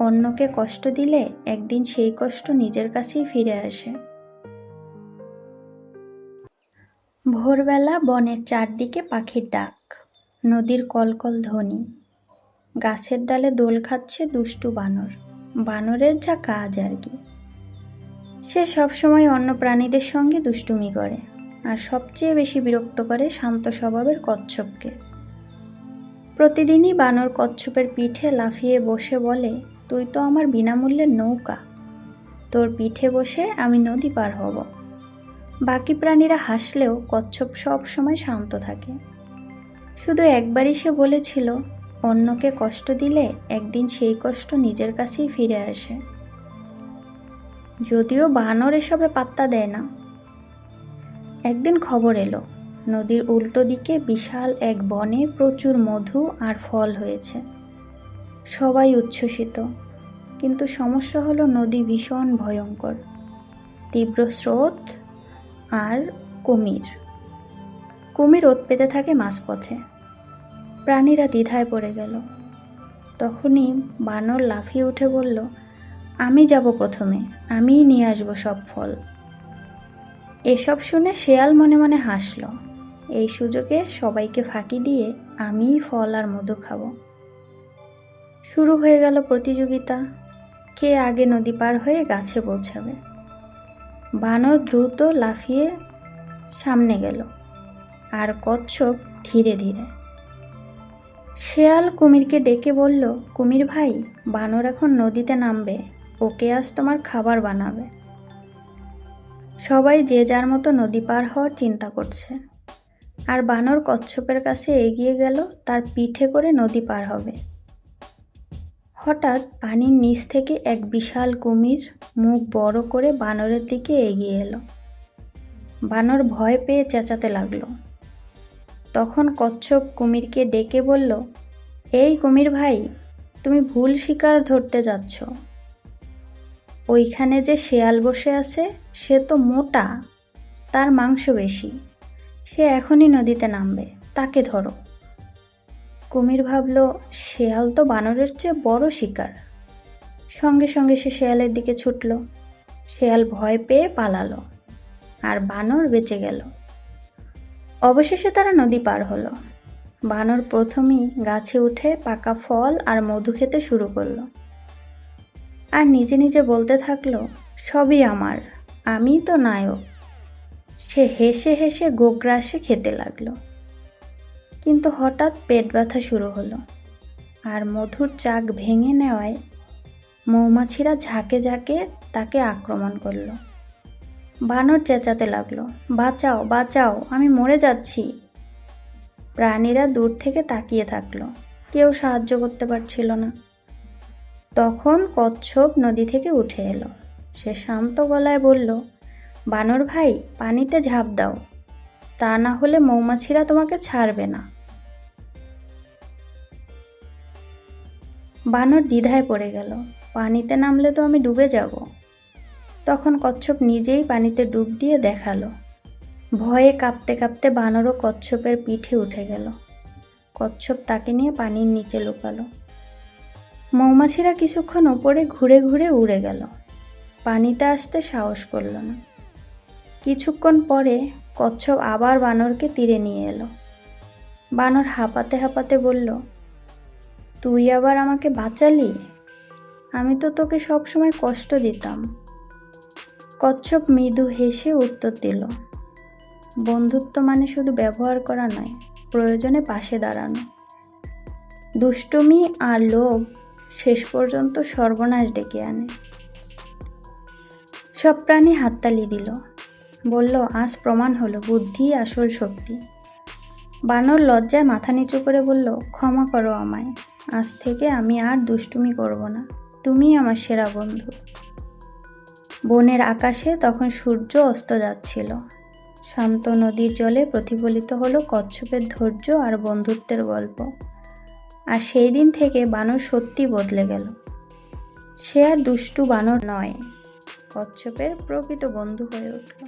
অন্যকে কষ্ট দিলে একদিন সেই কষ্ট নিজের কাছেই ফিরে আসে। ভোরবেলা বনের চারদিকে পাখির ডাক, নদীর কলকল ধ্বনি। গাছের ডালে দোল খাচ্ছে দুষ্টু বানর, বানরের যা কাজ আর কি। সে সবসময় অন্য প্রাণীদের সঙ্গে দুষ্টুমি করে আর সবচেয়ে বেশি বিরক্ত করে শান্ত স্বভাবের কচ্ছপকে। প্রতিদিনই বানর কচ্ছপের পিঠে লাফিয়ে বসে বলে তুই তো আমার বিনামূল্যের নৌকা। তোর পিঠে বসে আমি নদী পার হব। বাকি প্রাণীরা হাসলেও কচ্ছপ সব সময় শান্ত থাকে। শুধু একবারই সে বলেছিল, অন্যকে কষ্ট দিলে একদিন সেই কষ্ট নিজের কাছেই ফিরে আসে। যদিও বানর এসবে পাত্তা দেয় না। একদিন খবর এলো, নদীর উল্টো দিকে বিশাল এক বনে প্রচুর মধু আর ফল হয়েছে। সবাই উচ্ছ্বসিত। কিন্তু সমস্যা হলো নদী ভীষণ ভয়ঙ্কর। তীব্র স্রোত আর কুমির। কুমির ওত পেতে থাকে মাঝপথে। প্রাণীরা দ্বিধায় পড়ে গেল। তখনই বানর লাফিয়ে উঠে বলল, আমি যাব প্রথমে, আমিই নিয়ে আসব সব ফল। এসব শুনে শেয়াল মনে মনে হাসল। এই সুযোগে সবাইকে ফাঁকি দিয়ে আমিই ফল আর মধু খাব। শুরু হয়ে গেল প্রতিযোগিতা। কে আগে নদী পার হয়ে গাছে পৌঁছাবে? বানর দ্রুত লাফিয়ে সামনে গেল, আর কচ্ছপ ধীরে ধীরে। শেয়াল কুমিরকে ডেকে বলল, কুমির ভাই, বানর এখন নদীতে নামবে, ওকে আজ তোমার খাবার বানাবে। সবাই যে যার মতো নদী পার হওয়ার চিন্তা করছে। আর বানর কচ্ছপের কাছে এগিয়ে গেল, তার পিঠে করে নদী পার হবে। হঠাৎ পানির নিচ থেকে এক বিশাল কুমির মুখ বড় করে বানরের দিকে এগিয়ে এলো। বানর ভয় পেয়ে চেঁচাতে লাগল। তখন কচ্ছপ কুমিরকে ডেকে বলল, এই কুমির ভাই, তুমি ভুল শিকার ধরতে যাচ্ছ। ওইখানে যে শেয়াল বসে আছে, সে তো মোটা, তার মাংস বেশি। সে এখনই নদীতে নামবে, তাকে ধরো। কুমির ভাবল, শেয়াল তো বানরের চেয়ে বড় শিকার। সঙ্গে সঙ্গে সে শেয়ালের দিকে ছুটল। শেয়াল ভয় পেয়ে পালালো আর বানর বেঁচে গেল। অবশেষে তারা নদী পার হলো। বানর প্রথমেই গাছে উঠে পাকা ফল আর মধু খেতে শুরু করল। আর নিজে নিজে বলতে থাকল, সবই আমার আমি তো নায়ক। সে হেসে হেসে গোগ্রাসে খেতে লাগল। কিন্তু হঠাৎ পেট ব্যথা শুরু হলো আর মধুর চাক ভেঙে নেওয়ায় মৌমাছিরা ঝাঁকে ঝাঁকে তাকে আক্রমণ করল। বানর চেঁচাতে লাগল, বাঁচাও বাঁচাও, আমি মরে যাচ্ছি। প্রাণীরা দূর থেকে তাকিয়ে থাকল, কেউ সাহায্য করতে পারছিল না। তখন কচ্ছপ নদী থেকে উঠে এলো, সে শান্ত গলায় বলল, বানর ভাই, পানিতে ঝাঁপ দাও, তা না হলে মৌমাছিরা তোমাকে ছাড়বে না। বানর দ্বিধায় পড়ে গেল। পানিতে নামলে তো আমি ডুবে যাব। তখন কচ্ছপ নিজেই পানিতে ডুব দিয়ে দেখাল। ভয়ে কাঁপতে কাঁপতে বানরও কচ্ছপের পিঠে উঠে গেল। কচ্ছপ তাকে নিয়ে পানির নিচে লুকালো। মৌমাছিরা কিছুক্ষণ ওপরে ঘুরে ঘুরে উড়ে গেল। পানিতে আসতে সাহস করল না। কিছুক্ষণ পরে কচ্ছপ আবার বানরকে তীরে নিয়ে এলো। বানর হাঁপাতে হাঁপাতে বলল তুই আবার আমাকে বাঁচালি? আমি তো তোকে সবসময় কষ্ট দিতাম। কচ্ছপ মৃদু হেসে উত্তর দিল, বন্ধুত্ব মানে শুধু ব্যবহার করা নয়, প্রয়োজনে পাশে দাঁড়ানো। দুষ্টুমি আর লোভ শেষ পর্যন্ত সর্বনাশ ডেকে আনে। সব প্রাণী হাততালি দিল, বলল, আজ প্রমাণ হলো, বুদ্ধি আসল শক্তি। বানর লজ্জায় মাথা নিচু করে বলল, ক্ষমা করো আমায়। আজ থেকে আমি আর দুষ্টুমি করব না। তুমি আমার সেরা বন্ধু। বনের আকাশে তখন সূর্য অস্ত যাচ্ছিল। শান্ত নদীর জলে প্রতিফলিত হলো কচ্ছপের ধৈর্য আর বন্ধুত্বের গল্প। আর সেই দিন থেকে বানর সত্যি বদলে গেল। সে আর দুষ্টু বানর নয়, কচ্ছপের প্রকৃত বন্ধু হয়ে উঠল।